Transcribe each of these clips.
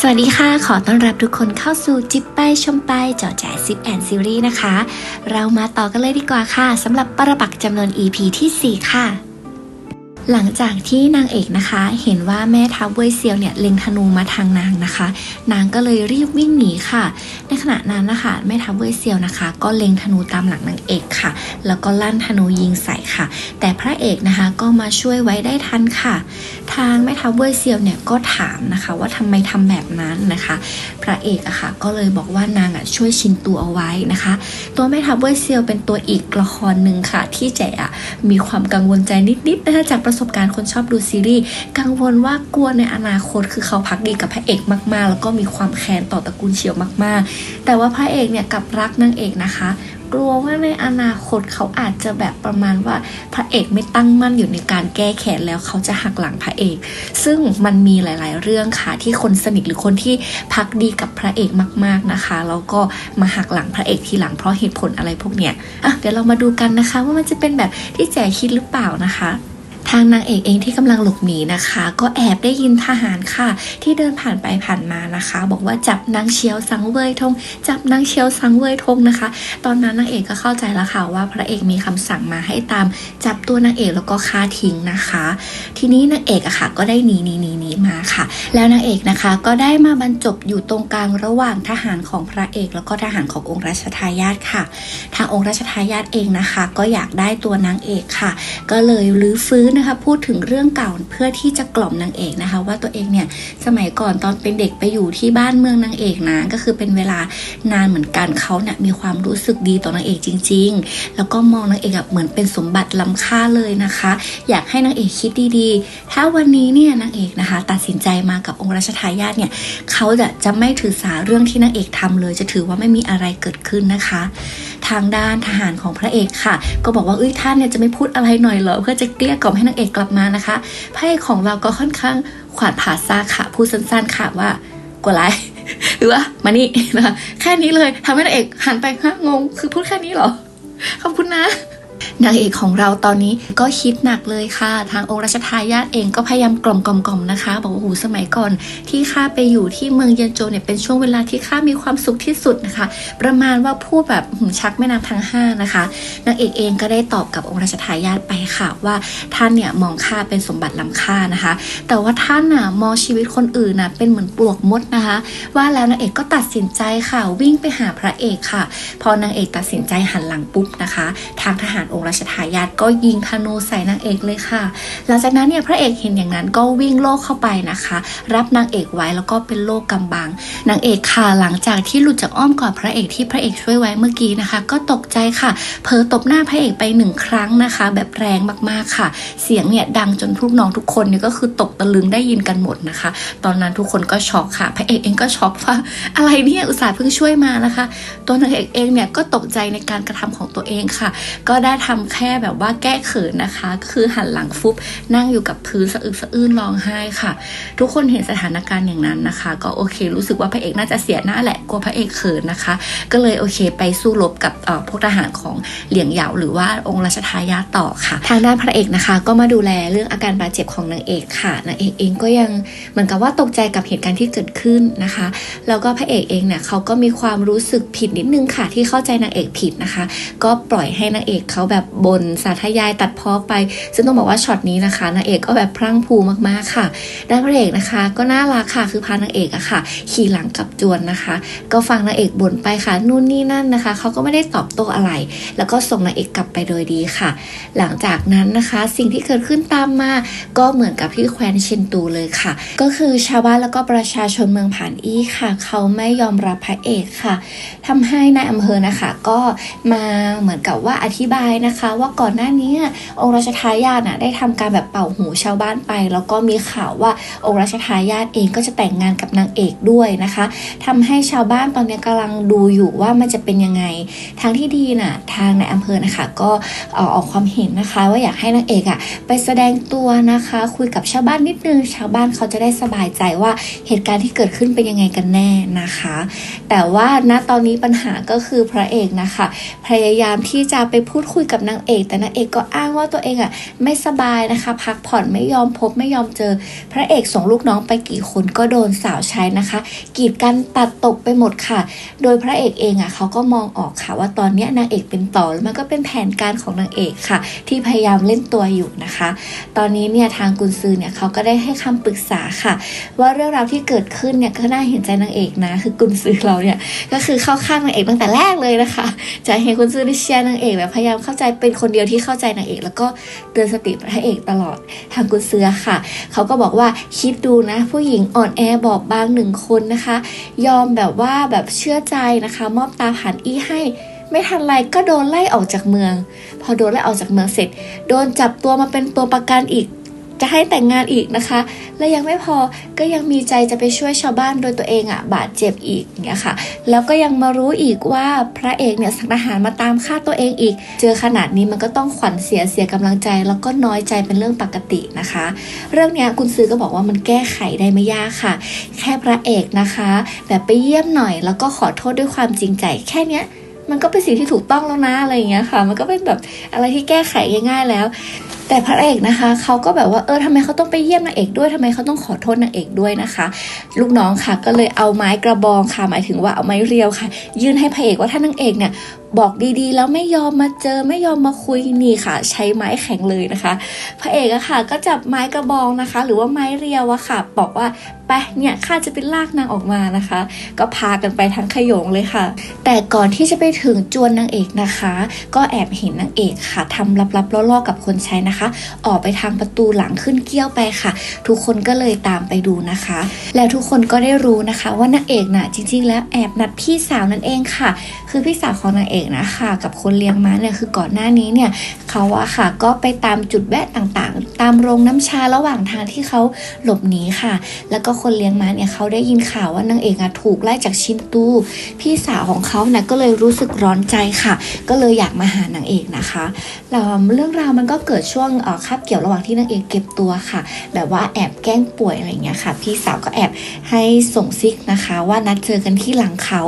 สวัสดีค่ะ ขอต้อนรับทุกคนเข้าสู่จิบไปชมไปเจอแจ๊ซิปแอนซีรีส์นะคะ เรามาต่อกันเลยดีกว่าค่ะสำหรับปรปักจำนวน EP ที่ 4 ค่ะ หลังจากที่นางเอกนะคะ เห็นว่าแม่ทัพเว่ยเซียวเนี่ยเล็งธนูมาทางนางนะคะ นางก็เลยรีบวิ่งหนีค่ะ ในขณะนั้นนะคะแม่ทัพเว่ยเซียวนะคะ ก็เล็งธนูตามหลังนางเอกค่ะ แล้วก็ลั่นธนูยิงใส่ค่ะ แต่พระเอกนะคะก็มาช่วยไว้ได้ทันค่ะ ทางแม่ทัพเว่ยเซียวเนี่ยก็ถามนะคะว่าทำไมทำแบบนั้นนะคะ พระเอกอะค่ะก็เลยบอกว่านางอะช่วยชินตัวเอาไว้นะคะ ตัวแม่ทัพเว่ยเซียวเป็นตัวอีกละครหนึ่งค่ะ ที่แจอะ มีความกังวลใจนิดๆนะคะจากประสบการณ์คนชอบดูซีรีส์กังวลว่ากลัวในอนาคตคือเขาพักดีกับพระเอกมากๆ แล้วก็มีความแค้นต่อตระกูลเฉียวมากๆ แต่ว่าพระเอกเนี่ยกับรักนางเอกนะคะ กลัวว่าในอนาคตเขาอาจจะแบบประมาณว่าพระเอกไม่ตั้งมั่นอยู่ในการแก้แค้นแล้วเขาจะหักหลังพระเอก ซึ่งมันมีหลาย ๆ เรื่องค่ะที่คนสนิทหรือคนที่พักดีกับพระเอกมาก ๆนะคะแล้วก็มาหักหลังพระเอกทีหลังเพราะเหตุผลอะไรพวกเนี้ยอะเดี๋ยวเรามาดูกันนะคะ ว่ามันจะเป็นแบบที่แจคิดหรือเปล่านะคะ ทางนางเอกเองที่กำลังหลบหนีนะคะ ก็แอบได้ยินทหารค่ะ ที่เดินผ่านไปผ่านมานะคะ บอกว่าจับนางเชียวสังเวยทง จับนางเชียวสังเวยทงนะคะ ตอนนั้นนางเอกก็เข้าใจแล้วค่ะว่าพระเอกมีคำสั่งมาให้ตาม จับตัวนางเอกแล้วก็ฆ่าทิ้งนะคะ ทีนี้นางเอกอะค่ะ ก็ได้หนีหนีหนีหนีมาค่ะ แล้วนางเอกนะคะ ก็ได้มาบรรจบอยู่ตรงกลางระหว่างทหารของพระเอก แล้วก็ทหารขององค์รัชทายาทค่ะ ทางองค์รัชทายาทเองนะคะ ก็อยากได้ตัวนางเอกค่ะ ก็เลยรื้อฟื้นนะคะ พูดถึงเรื่องเก่าเพื่อที่จะกล่อมนางเอกนะคะ ว่าตัวเองเนี่ยสมัยก่อนตอนเป็นเด็กไปอยู่ที่บ้านเมืองนางเอกนะก็คือเป็นเวลานานเหมือนกันเขาเนี่ยมีความรู้สึกดีต่อนางเอกจริง ๆ แล้วก็มองนางเอกแบบเหมือนเป็นสมบัติล้ำค่าเลยนะคะ อยากให้นางเอกคิดดีๆ ถ้าวันนี้เนี่ยนางเอกนะคะ ตัดสินใจมากับองค์รัชทายาทเนี่ยเขาจะจะไม่ถือสาเรื่องที่นางเอกทำเลย จะถือว่าไม่มีอะไรเกิดขึ้นนะคะ ทางด้านทหารของพระเอกค่ะ ก็บอกว่าเอ้ยท่านเนี่ยจะไม่พูดอะไรหน่อยเหรอเพื่อจะเกลี้ยกล่อมให้นางเอกกลับมานะคะพระเอกของเราก็ค่อนข้างขวานผ่าซากค่ะพูดสั้นๆค่ะว่ากลัวไรหรือว่ามานี่นะคะแค่นี้เลยทำให้นางเอกหันไปฮะงงคือพูดแค่นี้เหรอขอบคุณนะ นางเอกของเราตอนนี้ก็คิดหนักเลยค่ะ ทางองค์รัชทายาทเองก็พยายามกล่อมกล่อมกล่อมนะคะ บอกว่าโอ้โหสมัยก่อน ที่ข้าไปอยู่ที่เมืองเยนโจเนี่ยเป็นช่วงเวลาที่ข้ามีความสุขที่สุดนะคะ ประมาณว่าพูดแบบหืมชักแม่น้ำทั้งห้านะคะนางเอกเองก็ได้ตอบกับองค์รัชทายาทไปค่ะว่าท่านเนี่ยมองข้าเป็นสมบัติล้ำค่านะคะ แต่ว่าท่านน่ะมองชีวิตคนอื่นน่ะเป็นเหมือนปลวกมดนะคะ ว่าแล้วนางเอกก็ตัดสินใจค่ะวิ่งไปหาพระเอกค่ะ พอนางเอกตัดสินใจหันหลังปุ๊บนะคะ ทางทหารองค์รัชทายาทก็ยิงธนูใส่นางเอกเลยค่ะ หลังจากนั้นเนี่ยพระเอกเห็นอย่างนั้นก็วิ่งโลกเข้าไปนะคะ รับนางเอกไว้แล้วก็เป็นโลกกำบังนางเอกค่ะหลังจากที่หลุดจากอ้อมกอดพระเอกที่พระเอกช่วยไว้เมื่อกี้นะคะ ก็ตกใจค่ะเพอตบหน้าพระเอกไปหนึ่งครั้งนะคะ แบบแรงมากๆค่ะ เสียงเนี่ยดังจนทุกน้องทุกคนเนี่ยก็คือตกตะลึงได้ยินกันหมดนะคะ ตอนนั้นทุกคนก็ช็อกค่ะ พระเอกเองก็ช็อกว่าอะไรเนี่ยอุตส่าห์เพิ่งช่วยมานะคะ ตัวนางเอกเองเนี่ยก็ตกใจในการกระทำของตัวเองค่ะ ก็ได้ทำแค่แบบว่าแก้เขินนะคะก็คือหันหลังฟุบนั่งอยู่กับพื้นสะอึกสะอื้นร้องไห้ค่ะ ทุกคนเห็นสถานการณ์อย่างนั้นนะคะ ก็โอเค รู้สึกว่าพระเอกน่าจะเสียหน้าแหละกลัวพระเอกเขินนะคะ ก็เลยโอเค ไปสู้รบกับเอ่อพวกทหารของเหลียงเหยาหรือว่าองค์รัชทายาต่อค่ะ ทางด้านพระเอกนะคะ ก็มาดูแลเรื่องอาการบาดเจ็บของนางเอกค่ะนางเอกเองก็ยังเหมือนกับว่าตกใจกับเหตุการณ์ที่เกิดขึ้นนะคะ แล้วก็พระเอกเองเนี่ยเขาก็มีความรู้สึกผิดนิดนึงค่ะ ที่เข้าใจนางเอกผิดนะคะ ก็ปล่อยให้นางเอกเขาแบบบนสาธยายตัดพ้อไป ซึ่งต้องบอกว่าช็อตนี้นะคะนางเอกก็แบบพรั่งพูมากๆค่ะด้านพระเอกนะคะ ก็น่ารักค่ะคือพานางเอกอะค่ะ ขี่หลังกับจวนนะคะ ก็ฟังนางเอกบ่นไปค่ะนู่นนี่นั่นนะคะเขาก็ไม่ได้ตอบโต้อะไร แล้วก็ส่งนางเอกกลับไปโดยดีค่ะ หลังจากนั้นนะคะสิ่งที่เกิดขึ้นตามมาก็เหมือนกับที่แคว้นเชนตูเลยค่ะ ก็คือชาวบ้านแล้วก็ประชาชนเมืองผ่านอี้ค่ะ เขาไม่ยอมรับพระเอกค่ะทำให้นายอำเภอนะคะ ก็มาเหมือนกับว่าอธิบายนะคะว่าก่อนหน้านี้องค์รัชทายาทนะได้ทำการแบบเป่าหูชาวบ้านไป แล้วก็มีข่าวว่าองค์รัชทายาทเองก็จะแต่งงานกับนางเอกด้วยนะคะทำให้ชาวบ้านตอนนี้กำลังดูอยู่ว่ามันจะเป็นยังไง ทางที่ดีน่ะทางในอำเภอนะคะ ก็ออออกความเห็นนะคะ ว่าอยากให้นางเอกอะไปแสดงตัวนะคะ คุยกับชาวบ้านนิดนึงชาวบ้านเขาจะได้สบายใจว่าเหตุการณ์ที่เกิดขึ้นเป็นยังไงกันแน่นะคะ แต่ว่าณตอนนี้ปัญหาก็คือพระเอกนะคะ พยายามที่จะไปพูดคุยกับนางเอก แต่นางเอกก็อ้างว่าตัวเองอะไม่สบายนะคะ พักผ่อนไม่ยอมพบไม่ยอมเจอ พระเอกส่งลูกน้องไปกี่คนก็โดนสาวใช้นะคะ กีดกันตัดตกไปหมดค่ะ โดยพระเอกเองอะเขาก็มองออกค่ะว่าตอนนี้นางเอกเป็นต่อแล้วมันก็เป็นแผนการของนางเอกค่ะ ที่พยายามเล่นตัวอยู่นะคะ ตอนนี้เนี่ยทางกุนซือเนี่ยเขาก็ได้ให้คำปรึกษาค่ะ ว่าเรื่องราวที่เกิดขึ้นเนี่ยก็น่าเห็นใจนางเอกนะ คือกุนซือเราเนี่ยก็คือเข้าข้างนางเอกตั้งแต่แรกเลยนะคะจะเห็นกุนซือได้เชียร์นางเอกแบบพยายามเข้าใจเป็นคนเดียวที่เข้าใจนางเอก แล้วก็เตือนสติพระเอกตลอดทางกุนเซือค่ะ เขาก็บอกว่าคิดดูนะ ผู้หญิงอ่อนแอบอบบางหนึ่งคนนะคะ ยอมแบบว่าแบบเชื่อใจนะคะ มอบตาผ่านอี้ให้ไม่ทันไรก็โดนไล่ออกจากเมือง พอโดนไล่ออกจากเมืองเสร็จ โดนจับตัวมาเป็นตัวประกันอีก จะให้แต่งงานอีกนะคะ และยังไม่พอก็ยังมีใจจะไปช่วยชาวบ้านโดยตัวเองอะ่ะบาดเจ็บอีกอย่างเงี้ยค่ะ แล้วก็ยังมารู้อีกว่าพระเอกเนี่ยสังหารมาตามฆ่าตัวเองอีก เจอขนาดนี้มันก็ต้องขวัญเสียเสียกำลังใจ แล้วก็น้อยใจเป็นเรื่องปกตินะคะ เรื่องเนี้ยคุณซื้อก็บอกว่ามันแก้ไขได้ไม่ยากค่ะ แค่พระเอกนะคะ แบบไปเยี่ยมหน่อย แล้วก็ขอโทษด้วยความจริงใจแค่เนี้ยมันก็เป็นสิ่งที่ถูกต้องแล้วนะอะไรอย่างเงี้ยค่ะ มันก็เป็นแบบอะไรที่แก้ไขง่ายๆแล้ว แต่พระเอกนะคะเขาก็แบบว่าเออทำไมเขาต้องไปเยี่ยมนางเอกด้วยทำไมเขาต้องขอโทษนางเอกด้วยนะคะ ลูกน้องค่ะก็เลยเอาไม้กระบองค่ะหมายถึงว่าเอาไม้เรียวค่ะ ยื่นให้พระเอกว่าถ้านางเอกเนี่ยบอกดีๆ แล้วไม่ยอมมาเจอไม่ยอมมาคุยนี่ค่ะ ใช้ไม้แข็งเลยนะคะ พระเอกอะค่ะ ก็จับไม้กระบองนะคะ หรือว่าไม้เรียวอะค่ะ บอกว่าไปเนี่ยข้าจะเป็นลากนางออกมานะคะ ก็พากันไปทั้งขยงเลยค่ะ แต่ก่อนที่จะไปถึงจวนนางเอกนะคะ ก็แอบเห็นนางเอกค่ะทำลับๆล่อๆกับคนใช้นะคะออกไปทางประตูหลังขึ้นเกี้ยวไปค่ะ ทุกคนก็เลยตามไปดูนะคะ แล้วทุกคนก็ได้รู้นะคะว่านางเอกน่ะจริง ๆ แล้วแอบนัดพี่สาวนั่นเองค่ะ คือพี่สาวของนางเอกนะคะกับคนเลี้ยงม้าเนี่ยคือก่อนหน้านี้เนี่ยเขาอะค่ะก็ไปตามจุดแวะต่างๆ ตามโรงน้ำชาระหว่างทางที่เขาหลบหนีค่ะ แล้วก็คนเลี้ยงม้าเนี่ยเขาได้ยินข่าวว่านางเอกอะถูกไล่จากชินตูพี่สาวของเขาเนี่ยก็เลยรู้สึกร้อนใจค่ะ ก็เลยอยากมาหานางเอกนะคะแล้วเรื่องราวมันก็เกิดช่วงเอ่อคาบเกี่ยวระหว่างที่นางเอกเก็บตัวค่ะ แบบว่าแอบแกล้งป่วยอะไรเงี้ยค่ะ พี่สาวก็แอบให้ส่งซิกนะคะ ว่านัดเจอกันที่หลังเขา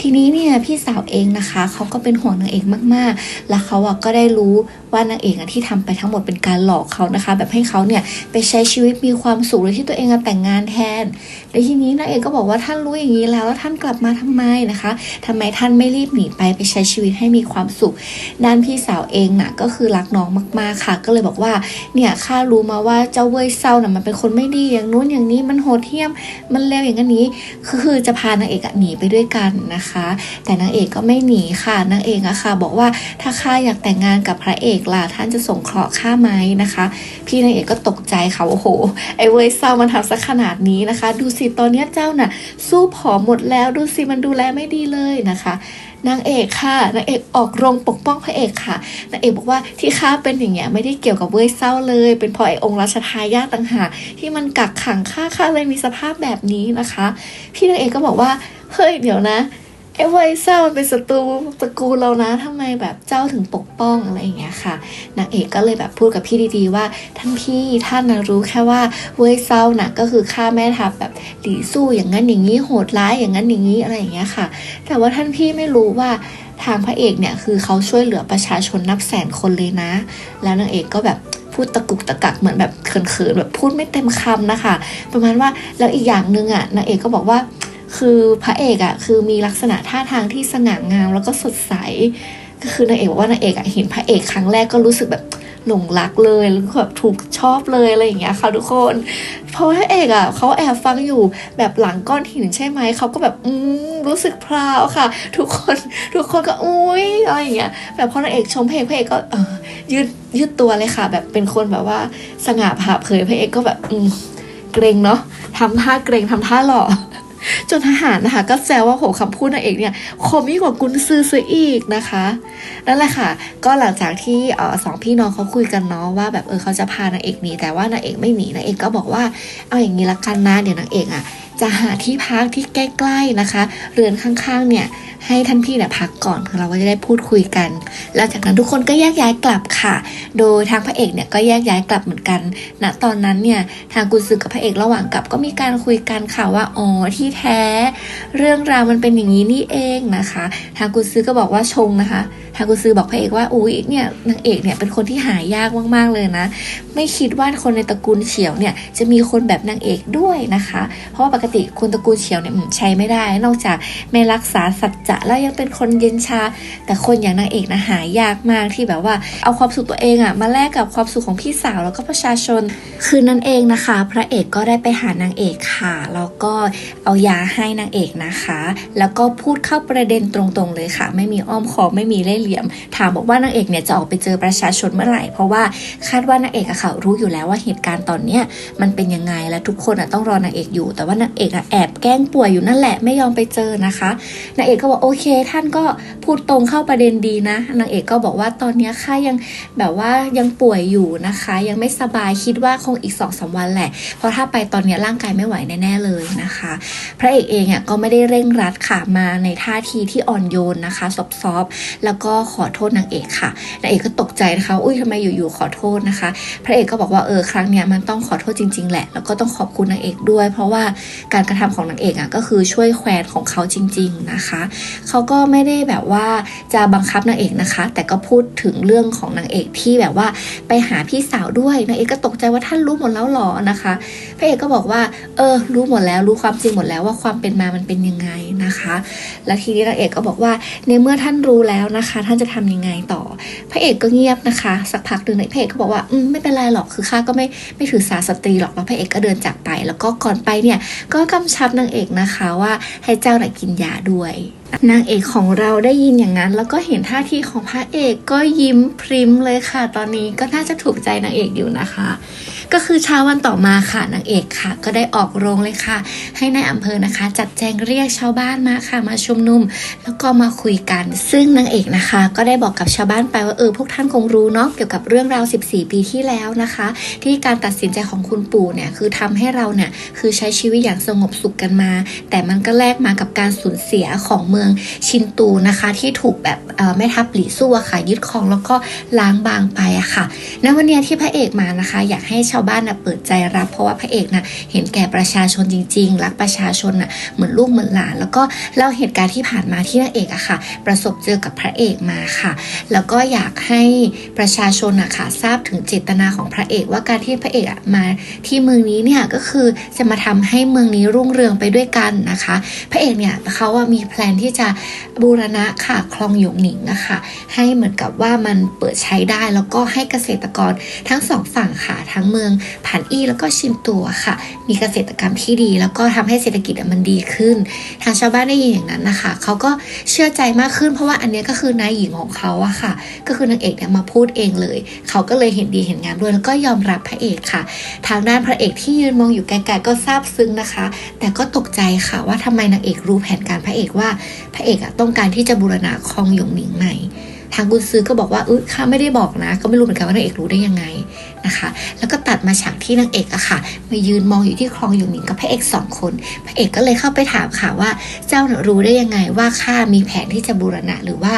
ทีนี้เนี่ยพี่สาวเองนะคะเขาก็เป็นห่วงนางเอกมากๆ แล้วเขาก็ได้รู้ว่านางเอกที่ทำไปทั้งหมดเป็นการหลอกเขานะคะ แบบให้เขาเนี่ยไปใช้ชีวิตมีความสุขโดยที่ตัวเองแต่งงานแทนแล้วทีนี้นางเอกก็บอกว่าท่านรู้อย่างนี้แล้วแล้วท่านกลับมาทำไมนะคะทำไมท่านไม่รีบหนีไปไปใช้ชีวิตให้มีความสุข ด้านพี่สาวเองน่ะก็คือรักน้องมากๆค่ะก็เลยบอกว่า เนี่ยข้ารู้มาว่าเจ้าเว่ยเศร้าน่ะมันเป็นคนไม่ดีอย่างนู้นอย่างนี้มันโหดเหี้ยม มันเลวอย่างนี้คือคือจะพานางเอกหนีไปด้วยกันนะคะ แต่นางเอกก็ไม่หนีค่ะนางเอกอะค่ะ บอกว่าถ้าข้าอยากแต่งงานกับพระเอกล่ะท่านจะส่งเคราะห์ข้าไหมนะคะ พี่นางเอกก็ตกใจค่ะโอ้โหไอ้เวยเศร้ามันทำซะขนาดนี้นะคะ ดูสิตอนเนี้ยเจ้าน่ะสู้ผอมหมดแล้วดูสิมันดูแลไม่ดีเลยนะคะ นางเอกค่ะนางเอกออกโรงปกป้องพระเอกค่ะนางเอกบอกว่าที่ข้าเป็นอย่างเงี้ยไม่ได้เกี่ยวกับเวยเศร้าเลย เป็นเพราะไอ้องค์รัชทายาทต่างหากที่มันกักขังข้าข้าเลยมีสภาพแบบนี้นะคะ พี่นางเอกก็บอกว่าเฮ้ยเดี๋ยวนะ ไอ้เวยเศร้ามันเป็นศัตรูตระกูลเรานะทำไมแบบเจ้าถึงปกป้องอะไรอย่างเงี้ยค่ะนางเอกก็เลยแบบพูดกับพี่ดีๆว่าท่านพี่ท่านนะรู้แค่ว่าเว้ยเศร้าน่ะก็คือฆ่าแม่ทัพแบบหลีสู้อย่างนั้นอย่างนี้โหดร้ายอย่างนั้นอย่างนี้อะไรอย่างเงี้ยค่ะ แต่ว่าท่านพี่ไม่รู้ว่าทางพระเอกเนี่ยคือเขาช่วยเหลือประชาชนนับแสนคนเลยนะ แล้วนางเอกก็แบบพูดตะกุกตะกักเหมือนแบบเขินๆแบบพูดไม่เต็มคำนะคะ ประมาณว่าแล้วอีกอย่างหนึ่งอะนางเอกก็บอกว่า คือพระเอกอะคือมีลักษณะท่าทางที่สง่างามแล้วก็สดใส ก็คือนางเอกบอกว่านางเอกอะเห็นพระเอกครั้งแรกก็รู้สึกแบบหลงรักเลยแล้วแบบถูกชอบเลยอะไรอย่างเงี้ยค่ะทุกคน เพราะพระเอกอะเขาแอบฟังอยู่แบบหลังก้อนหินใช่ไหมเขาก็แบบอืมรู้สึกพราวค่ะ ทุกคนทุกคนก็อุ้ยอะไรอย่างเงี้ยแบบพอนางเอกชมพระเอกพระเอกก็เออยืดยืดตัวเลยค่ะ แบบเป็นคนแบบว่าสง่าผ่าเผยพระเอกก็แบบอืมเกรงเนาะทำท่าเกรงทำท่าหล่อ จนทหารนะคะ ก็แซวว่าโหคำพูดนางเอกเนี่ยคมยิ่งกว่ากุนซือซะอีกนะคะนั่นแหละค่ะ ก็หลังจากที่ออสองพี่น้องเขาคุยกันเนาะว่าแบบเออเขาจะพานางเอกหนีแต่ว่านางเอกไม่หนีนางเอกก็บอกว่าเอาอย่างนี้ละกันนะเดี๋ยวนางเอกอะ จะหาที่พักที่ใกล้ๆนะคะ เรือนข้างๆเนี่ยให้ท่านพี่เนี่ยพักก่อนเราก็จะได้พูดคุยกัน แล้วจากนั้นทุกคนก็แยกย้ายกลับค่ะ โดยทางพระเอกเนี่ยก็แยกย้ายกลับเหมือนกันณตอนนั้นเนี่ยทางกุนซือกับพระเอกระหว่างกลับก็มีการคุยกันค่ะว่าอ๋อที่แท้ เรื่องราวมันเป็นอย่างนี้นี่เองนะคะ ทางกุนซือก็บอกว่าชงนะคะ ทางกุนซือบอกพระเอกว่าอุ้ยเนี่ยนางเอกเนี่ยเป็นคนที่หายากมากๆเลยนะ ไม่คิดว่าคนในตระกูลเฉียวเนี่ยจะมีคนแบบนางเอกด้วยนะคะ เพราะว่าปกติคนตระกูลเฉียวเนี่ยใช้ไม่ได้ นอกจากไม่รักษาสัจจะแล้วยังเป็นคนเย็นชา แต่คนอย่างนางเอกนะหายากมากที่แบบว่าเอาความสุขตัวเองอะมาแลกกับความสุขของพี่สาวแล้วก็ประชาชน คืนนั้นเองนะคะ พระเอกก็ได้ไปหานางเอกค่ะแล้วก็เอายาให้นางเอกนะคะ แล้วก็พูดเข้าประเด็นตรงๆเลยค่ะ ไม่มีอ้อมค้อมไม่มีเล่ห์เหลี่ยม ถามบอกว่านางเอกเนี่ยจะออกไปเจอประชาชนเมื่อไหร่ เพราะว่าคาดว่านางเอกอะค่ะรู้อยู่แล้วว่าเหตุการณ์ตอนเนี้ยมันเป็นยังไงและทุกคนอะต้องรอนางเอกอยู่ แต่ว่านางเอกอะแอบแกล้งป่วยอยู่นั่นแหละไม่ยอมไปเจอนะคะนางเอกก็บอกโอเค ท่านก็พูดตรงเข้าประเด็นดีนะนางเอกก็บอกว่าตอนนี้ข้ายังแบบว่ายังป่วยอยู่นะคะ ยังไม่สบายคิดว่าคงอีกสองสามวันแหละ เพราะถ้าไปตอนนี้ร่างกายไม่ไหวแน่ๆเลยนะคะ พระเอกเองอะก็ไม่ได้เร่งรัดค่ะมาในท่าทีที่อ่อนโยนนะคะซอฟๆแล้วก็ขอโทษนางเอกค่ะนางเอกก็ตกใจนะคะอุ้ยทำไมอยู่ๆขอโทษนะคะ พระเอกก็บอกว่าเออครั้งเนี้ยมันต้องขอโทษจริง ๆ แหละ แล้วก็ต้องขอบคุณนางเอกด้วย เพราะว่าการกระทำของนางเอกอะก็คือช่วยแควนของเขาจริง ๆนะคะ เขาก็ไม่ได้แบบว่าจะบังคับนางเอกนะคะ แต่ก็พูดถึงเรื่องของนางเอกที่แบบว่าไปหาพี่สาวด้วยนางเอกก็ตกใจว่าท่านรู้หมดแล้วหรอนะคะพระเอกก็บอกว่า เออ รู้หมดแล้วรู้ความจริงหมดแล้วว่าความเป็นมามันเป็นยังไงนะคะ แล้วทีนี้นางเอกก็บอกว่าในเมื่อท่านรู้แล้วนะคะ ท่านจะทำยังไงต่อ พระเอกก็เงียบนะคะ สักพักหนึ่งพระเอกก็บอกว่าอืมไม่เป็นไรหรอกคือข้าก็ไม่ไม่ถือสาสตรีหรอกแล้วพระเอกก็เดินจากไป แล้วก็ก่อนไปเนี่ยก็กำชับนางเอกนะคะว่าให้เจ้าหน่ะกินยาด้วยนางเอกของเราได้ยินอย่างนั้น แล้วก็เห็นท่าทีของพระเอกก็ยิ้มพริมเลยค่ะ ตอนนี้ก็น่าจะถูกใจนางเอกอยู่นะคะ ก็คือเช้าวันต่อมาค่ะนางเอกค่ะ ก็ได้ออกโรงเลยค่ะ ให้ในายอำเภอนะคะ จัดแจงเรียกชาวบ้านมาค่ะมาชุมนุม แล้วก็มาคุยกัน ซึ่งนางเอกนะคะ ก็ได้บอกกับชาวบ้านไปว่าเออพวกท่านคงรู้เนาะเกี่ยวกับเรื่องราว 14 ปีที่แล้วนะคะ ที่การตัดสินใจของคุณปู่เนี่ยคือทำให้เราเนี่ยคือใช้ชีวิตอย่างสงบสุขกันมา แต่มันก็แลกมากับการสูญเสียของเมืองชินตูนะคะ ที่ถูกแบบแม่ทัพหลี่สู้อะค่ะยึดครองแล้วก็ล้างบางไปอะค่ะณวันนี้ที่พระเอกมานะคะ อยากให้ชาวบ้านนะเปิดใจรับ เพราะว่าพระเอกนะเห็นแก่ประชาชนจริง ๆ รักประชาชนนะเหมือนลูกเหมือนหลาน แล้วก็เล่าเหตุการณ์ที่ผ่านมาที่นางเอกอะค่ะ ประสบเจอกับพระเอกมาค่ะ แล้วก็อยากให้ประชาชนอะค่ะทราบถึงเจตนาของพระเอกว่าการที่พระเอกอะมาที่เมืองนี้เนี่ยก็คือจะมาทำให้เมืองนี้รุ่งเรืองไปด้วยกันนะคะ พระเอกเนี่ยเขาว่ามีแพลนที่จะบูรณะค่ะคลองหยงหนิงอะคะให้เหมือนกับว่ามันเปิดใช้ได้แล้วก็ให้เกษตรกรทั้งสองฝั่งค่ะทั้งเมืองผ่านอี้แล้วก็ชินตัวค่ะ มีเกษตรกรรมที่ดี แล้วก็ทำให้เศรษฐกิจมันดีขึ้น ทางชาวบ้านได้ยินอย่างนั้นนะคะเขาก็เชื่อใจมากขึ้น เพราะว่าอันนี้ก็คือนายหญิงของเขาอะค่ะ ก็คือนางเอกเนี่ยมาพูดเองเลย เขาก็เลยเห็นดีเห็นงามด้วยแล้วก็ยอมรับพระเอกค่ะ ทางด้านพระเอกที่ยืนมองอยู่ไกลๆก็ซาบซึ้งนะคะ แต่ก็ตกใจค่ะว่าทำไมนางเอกรู้แผนการพระเอกว่า พระเอกอะต้องการที่จะบูรณะคลองหยงหนิงใหม่ทางกุนซื้อก็บอกว่าเออข้าไม่ได้บอกนะ ก็ไม่รู้เหมือนกันว่านางเอกรู้ได้ยังไง นะคะ แล้วก็ตัดมาฉากที่นางเอกอะค่ะมายืนมองอยู่ที่คลองหยงหนิงกับพระเอกสองคนพระเอกก็เลยเข้าไปถามค่ะว่าเจ้ารู้ได้ยังไงว่าข้ามีแผนที่จะบูรณะหรือว่า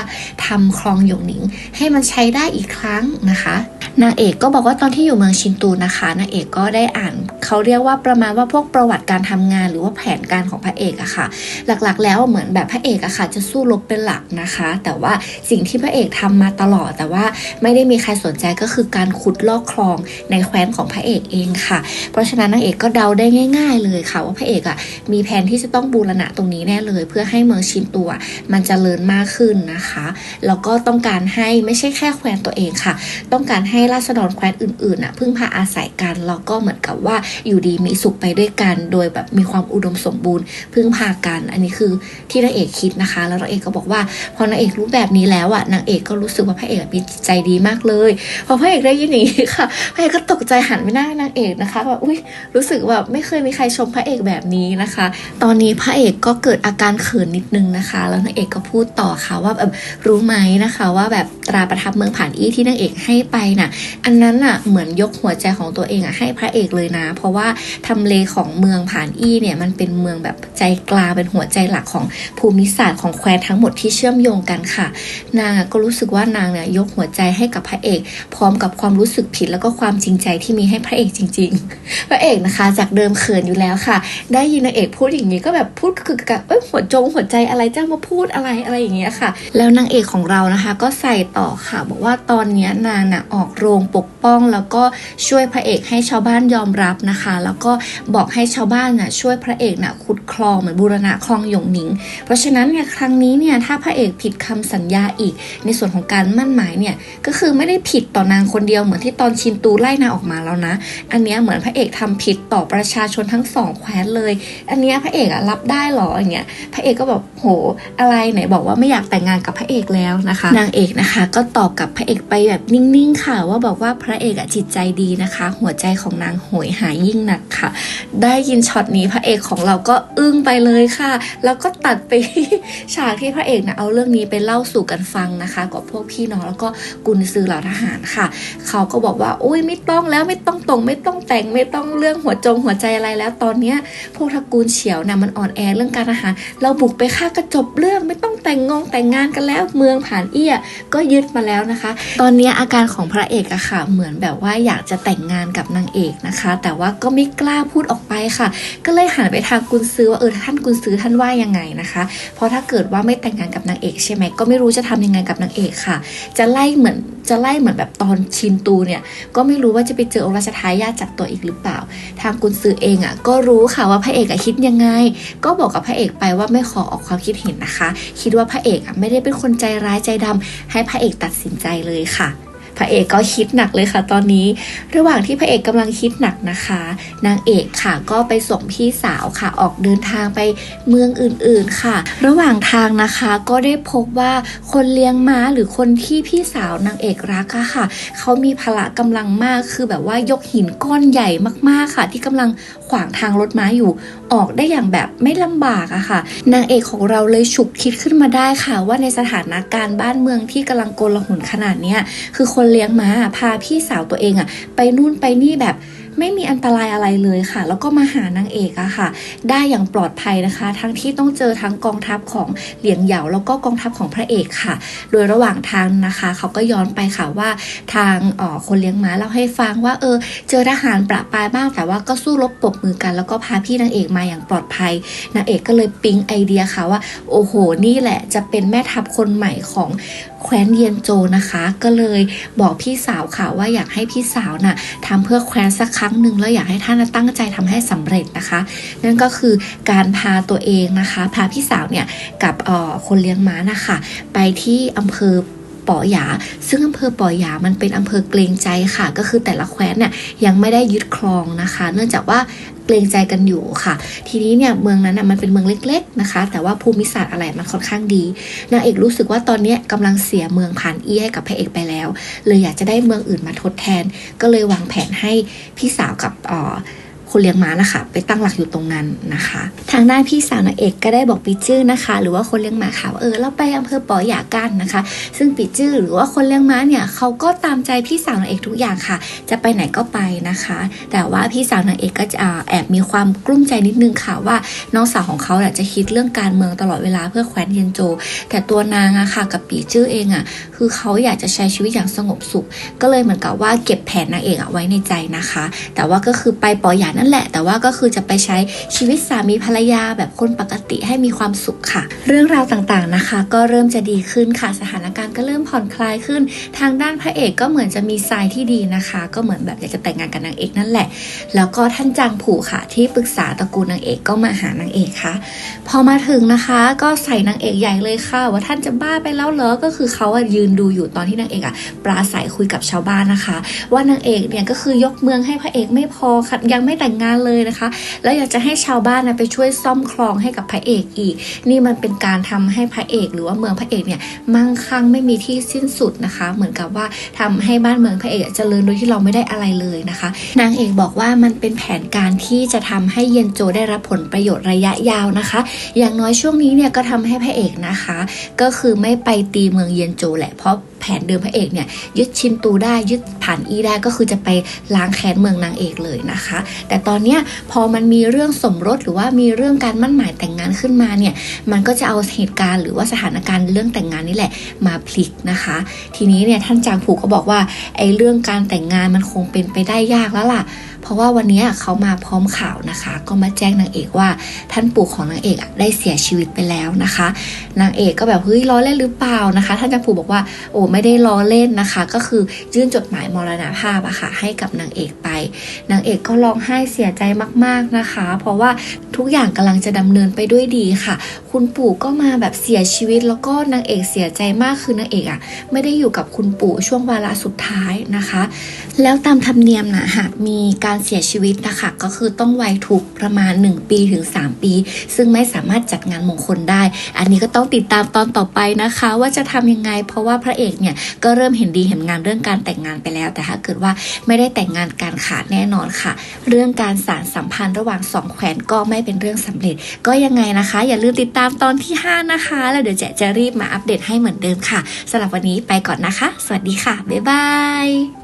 ทำคลองหยงหนิง ให้มันใช้ได้อีกครั้งนะคะนางเอกก็บอกว่าตอนที่อยู่เมืองชินตูนะคะนางเอกก็ได้อ่านเขาเรียกว่าประมาณว่าพวกประวัติการทำงาน หรือว่าแผนการของพระเอกอะค่ะ หลักๆ แล้วเหมือนแบบพระเอกอะค่ะ จะสู้รบเป็นหลักนะคะ แต่ว่าสิ่งที่พระเอกทำมาตลอด แต่ว่าไม่ได้มีใครสนใจก็คือการขุดลอกคลองในแคว้นของพระเอกเองค่ะ เพราะฉะนั้นนางเอกก็เดาได้ง่าย ๆ เลยค่ะ ว่าพระเอกอะมีแผนที่จะต้องบูรณะตรงนี้แน่เลย เพื่อให้เมืองชินตัวมันจเจริญมากขึ้นนะคะแล้วก็ต้องการให้ไม่ใช่แค่แคว้นตัวเองค่ะ ต้องการให้ราษฎรแคว้นอื่นๆน่ะพึ่งพาอาศัยกันแล้วก็เหมือนกับว่าอยู่ดีมีสุขไปด้วยกัน โดยแบบมีความอุดมสมบูรณ์ พึ่งพากัน อันนี้คือที่นางเอกคิดนะคะ แล้วนางเอกก็บอกว่าพอนางเอกรู้แบบนี้แล้วอะนางเอกก็รู้สึกว่าพระเอกมีใจดีมากเลย พอพระเอกได้ยินอย่างนี้ค่ะพระเอกก็ตกใจหันไปหน้านางเอกนะคะแบบอุ้ยรู้สึกแบบไม่เคยมีใครชมพระเอกแบบนี้นะคะ ตอนนี้พระเอกก็เกิดอาการเขินนิดนึงนะคะ แล้วนางเอกก็พูดต่อค่ะว่าแบบรู้ไหมนะคะว่าแบบตราประทับเมืองผ่านอี้ที่นางเอกให้ไปน่ะ อันนั้นอะเหมือนยกหัวใจของตัวเองอะให้พระเอกเลยนะ เพราะว่าทำเลของเมืองผ่านอี้เนี่ยมันเป็นเมืองแบบใจกลางเป็นหัวใจหลักของภูมิศาสตร์ของแคว้นทั้งหมดที่เชื่อมโยงกันค่ะ นางก็รู้สึกว่านางเนี่ยยกหัวใจให้กับพระเอก พร้อมกับความรู้สึกผิดแล้วก็ความจริงใจที่มีให้พระเอกจริง ๆ พระเอกนะคะ จากเดิมเขินอยู่แล้วค่ะ ได้ยินนางเอกพูดอย่างนี้ก็แบบพูดคือกับเอ้ยหัวจงหัวใจอะไรเจ้ามาพูดอะไรอะไรอย่างเงี้ยค่ะ แล้วนางเอกของเรานะคะก็ใส่ต่อค่ะ บอกว่าตอนเนี้ยนางน่ะออกโรงปกป้องแล้วก็ช่วยพระเอกให้ชาวบ้านยอมรับนะคะ แล้วก็บอกให้ชาวบ้านน่ะช่วยพระเอกน่ะขุดคลองเหมือนบูรณะคลองหยงหนิง เพราะฉะนั้นเนี่ยครั้งนี้เนี่ยถ้าพระเอกผิดคำสัญญาอีก ในส่วนของการมั่นหมายเนี่ยก็คือไม่ได้ผิดต่อนางคนเดียวเหมือนที่ตอนชินตูไล่นางออกมาแล้วนะ อันเนี้ยเหมือนพระเอกทำผิดต่อประชาชนทั้งสองแคว้นเลย อันเนี้ยพระเอกอะรับได้หรออย่างเงี้ย พระเอกก็แบบโหอะไรไหนบอกว่าไม่อยากแต่งงานกับพระเอกแล้วนะคะ นางเอกนะคะ ก็ตอบกับพระเอกไปแบบนิ่งๆค่ะ ว่าบอกว่าพระเอกอะจิตใจดีนะคะ หัวใจของนางโหยหายยิ่งหนักค่ะ ได้ยินช็อตนี้พระเอกของเราก็อึ้งไปเลยค่ะ แล้วก็ตัดไปฉากที่พระเอกนะเอาเรื่องนี้ไปเล่าสู่กันฟังนะคะกับพวกพี่น้องแล้วก็กุนซือเหล่าทหารค่ะ เขาก็บอกว่าอุ้ยไม่ต้องแล้วไม่ต้องตรงไม่ต้องแต่งไม่ต้องเรื่องหัวจงหัวใจอะไรแล้วตอนเนี้ยพวกตระกูลเฉียวนะมันอ่อนแอเรื่องการทหาร เราบุกไปฆ่ากระจบเรื่องไม่ต้องแต่งงงแต่งงานกันแล้วเมืองผ่านเอี้ยก็ยึดมาแล้วนะคะ ตอนนี้อาการของพระเอกอะค่ะ เหมือนแบบว่าอยากจะแต่งงานกับนางเอกนะคะ แต่ว่าก็ไม่กล้าพูดออกไปค่ะ ก็เลยหันไปทางกุนซือว่าเออท่านกุนซือท่านว่ายังไงนะคะ เพราะถ้าเกิดว่าไม่แต่งงานกับนางเอกใช่ไหมก็ไม่รู้จะทำยังไงกับนางเอกค่ะ จะไล่เหมือน จะไล่เหมือนแบบตอนชินตูเนี่ย ก็ไม่รู้ว่าจะไปเจอองค์ราชทายาทจากตัวอีกหรือเปล่า ทางกุนซือเองอะก็รู้ค่ะว่าพระเอกอะคิดยังไง ก็บอกกับพระเอกไปว่าไม่ขอออกความคิดเห็นนะคะ คิดว่าพระเอกอะไม่ได้เป็นคนใจร้ายใจดำให้พระเอกตัดสินใจเลยค่ะ พระเอกก็คิดหนักเลยค่ะ ตอนนี้ ระหว่างที่พระเอกกำลังคิดหนักนะคะ นางเอกค่ะก็ไปส่งพี่สาวค่ะออกเดินทางไปเมืองอื่นๆค่ะ ระหว่างทางนะคะก็ได้พบว่าคนเลี้ยงม้าหรือคนที่พี่สาวนางเอกรักอะค่ะเขามีพละกำลังมากคือแบบว่ายกหินก้อนใหญ่มากๆค่ะ ที่กำลังขวางทางรถม้าอยู่ ออกได้อย่างแบบไม่ลำบากอะค่ะ นางเอกของเราเลยฉุกคิดขึ้นมาได้ค่ะ ว่าในสถานการณ์บ้านเมืองที่กำลังโกลาหลขนาดเนี้ยคือคนคนเลี้ยงม้าพาพี่สาวตัวเองอะไปนู่นไปนี่แบบไม่มีอันตรายอะไรเลยค่ะ แล้วก็มาหานางเอกอะค่ะ ได้อย่างปลอดภัยนะคะ ทั้งที่ต้องเจอทั้งกองทัพของเหลียงเหยาแล้วก็กองทัพของพระเอกค่ะ โดยระหว่างทางนะคะ เขาก็ย้อนไปค่ะว่าทางออคนเลี้ยงม้าเล่าให้ฟังว่าเออเจอทหารประปายบ้างแต่ว่าก็สู้รบปบมือกัน แล้วก็พาพี่นางเอกมาอย่างปลอดภัยนางเอกก็เลยปิ๊งไอเดียค่ะว่า โอ้โห นี่แหละจะเป็นแม่ทัพคนใหม่ของ แคว้นเยียนโจนะคะ ก็เลยบอกพี่สาวค่ะว่าอยากให้พี่สาวน่ะทำเพื่อแคว้นสักครั้งหนึ่งแล้วอยากให้ท่านตั้งใจทำให้สำเร็จนะคะ นั่นก็คือการพาตัวเองนะคะ พาพี่สาวเนี่ยกับออคนเลี้ยงม้านะคะ ไปที่อำเภอปอหยา ซึ่งอำเภอปอหยามันเป็นอำเภอเกรงใจค่ะ ก็คือแต่ละแคว้นเนี่ยยังไม่ได้ยึดครองนะคะ เนื่องจากว่า กรงใจกันอยู่ค่ะ ทีนี้เนี่ยเมืองนั้นอะมันเป็นเมืองเล็ก ๆนะคะ แต่ว่าภูมิศาสตร์อะไรมันค่อนข้างดีนางเอกรู้สึกว่าตอนนี้ยกำลังเสียเมืองผ่านอี้ให้กับพระเอกไปแล้วเลยอยากจะได้เมืองอื่นมาทดแทน ก็เลยวางแผนให้พี่สาวกับอ๋อ คนเลี้ยงม้านะคะ ไปตั้งหลักอยู่ตรงนั้นนะคะ ทางด้านพี่สาวนางเอกก็ได้บอกปีจื้อนะคะ หรือว่าคนเลี้ยงม้าค่ะเออเราไปอำเภอปอหยากันนะคะ ซึ่งปีจื้อหรือว่าคนเลี้ยงม้าเนี่ยเขาก็ตามใจพี่สาวนางเอกทุกอย่างค่ะ จะไปไหนก็ไปนะคะ แต่ว่าพี่สาวนางเอกก็จะแอบมีความกลุ้มใจนิดนึงค่ะว่าน้องสาวของเขาเนี่ยจะคิดเรื่องการเมืองตลอดเวลาเพื่อแคว้นเยนโจ แต่ตัวนางอะค่ะกับปีจื้อเองอะคือเขาอยากจะใช้ชีวิตอย่างสงบสุข ก็เลยเหมือนกับว่าเก็บแผนนางเอกเอะไว้ในใจนะคะ แต่ว่าก็คือไปปอหยานั่นแหละ แต่ว่าก็คือจะไปใช้ชีวิตสามีภรรยาแบบคนปกติให้มีความสุขค่ะ เรื่องราวต่างๆนะคะ ก็เริ่มจะดีขึ้นค่ะสถานการณ์ก็เริ่มผ่อนคลายขึ้น ทางด้านพระเอกก็เหมือนจะมีทรายที่ดีนะคะ ก็เหมือนแบบอยากจะแต่งงานกับนางเอกนั่นแหละ แล้วก็ท่านจางผู่ค่ะ ที่ปรึกษาตระกูลนางเอกก็มาหานางเอกค่ะ พอมาถึงนะคะก็ใส่นางเอกใหญ่เลยค่ะ ว่าท่านจะบ้าไปแล้วเหรอก็คือเขาอะยืนดูอยู่ตอนที่นางเอกอะปราศัยคุยกับชาวบ้านนะคะ ว่านางเอกเนี่ยก็คือยกเมืองให้พระเอกไม่พอค่ะยังไม่แต่งงานเลยนะคะ แล้วอยากจะให้ชาวบ้านนะไปช่วยซ่อมคลองให้กับพระเอกอีก นี่มันเป็นการทำให้พระเอก หรือว่าเมืองพระเอกเนี่ยมั่งคั่งไม่มีที่สิ้นสุดนะคะ เหมือนกับว่าทำให้บ้านเมืองพระเอกเจริญโดยที่เราไม่ได้อะไรเลยนะคะ นางเอกบอกว่ามันเป็นแผนการที่จะทำให้เยนโจได้รับผลประโยชน์ระยะยาวนะคะ อย่างน้อยช่วงนี้เนี่ยก็ทำให้พระเอกนะคะ ก็คือไม่ไปตีเมืองเยียนโจแหละเพราะ แผนเดิมพระเอกเนี่ยยึดชินตูได้ยึดผ่านอีได้ก็คือจะไปล้างแค้นเมืองนางเอกเลยนะคะ แต่ตอนเนี้ยพอมันมีเรื่องสมรสหรือว่ามีเรื่องการมั่นหมายแต่งงานขึ้นมาเนี่ยมันก็จะเอาเหตุการณ์หรือว่าสถานการณ์เรื่องแต่งงานนี่แหละมาพลิกนะคะ ทีนี้เนี่ยท่านจางผูก็บอกว่าไอ้เรื่องการแต่งงานมันคงเป็นไปได้ยากแล้วล่ะ เพราะว่าวันนี้เขามาพร้อมข่าวนะคะ ก็มาแจ้งนางเอกว่าท่านปู่ของนางเอกได้เสียชีวิตไปแล้วนะคะ นางเอกก็แบบเฮ้ยล้อเล่นหรือเปล่านะคะ ท่านจางผูบอกว่าโอ้ไม่ได้ล้อเล่นนะคะ ก็คือยื่นจดหมายมรณภาพอะค่ะให้กับนางเอกไป นางเอกก็ร้องไห้เสียใจมากๆนะคะ เพราะว่าทุกอย่างกำลังจะดำเนินไปด้วยดีค่ะ คุณปู่ก็มาแบบเสียชีวิต แล้วก็นางเอกเสียใจมากคือนางเอกอะไม่ได้อยู่กับคุณปู่ช่วงวาระสุดท้ายนะคะ แล้วตามธรรมเนียมนะหากมีการเสียชีวิตนะคะก็คือต้องไวัยถูกประมาณ 1 ปีถึง 3 ปี ซึ่งไม่สามารถจัดงานมงคลได้ อันนี้ก็ต้องติดตามตอนต่อไปนะคะ ว่าจะทำยังไง เพราะว่าพระเอกเนี่ยก็เริ่มเห็นดีเห็นงานเรื่องการแต่งงานไปแล้ว แต่ถ้าเกิดว่าไม่ได้แต่งงานการขาดแน่นอนค่ะ เรื่องการสารสัมพันธ์ระหว่างสองแขวนก็ไม่เป็นเรื่องสำเร็จ ก็ยังไงนะคะ อย่าลืมติดตามตอนที่ 5 นะคะ แล้วเดี๋ยวจะจะรีบมาอัปเดตให้เหมือนเดิมค่ะสำหรับวันนี้ไปก่อนนะคะ สวัสดีค่ะบ๊ายบาย